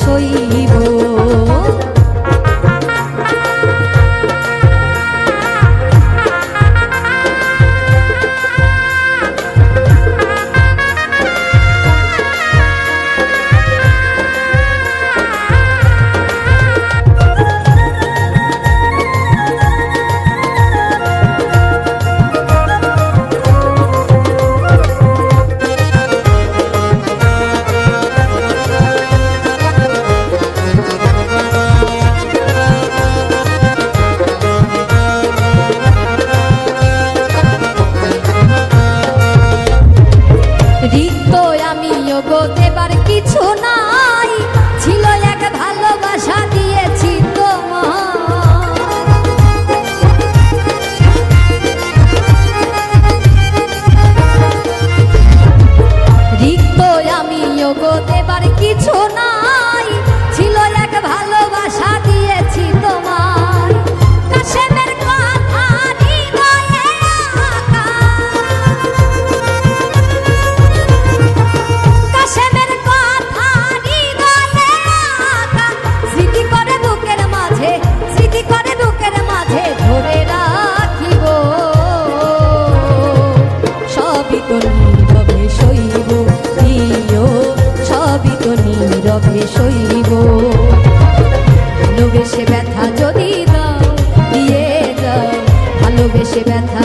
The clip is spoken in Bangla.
সইব। রিক্ত আমি গো দেবার কিছু নাই। ছিল এক ভালোবাসা দিয়েছি তোমার রিক্ত আমি গো দেবার কিছু নাই। তো নীরবে সইব প্রিয়, সবই তো নীরবে সইব ভালোবেসে ব্যথা যদি দাও, দিয়ে দাও, ভালোবেসে ব্যথা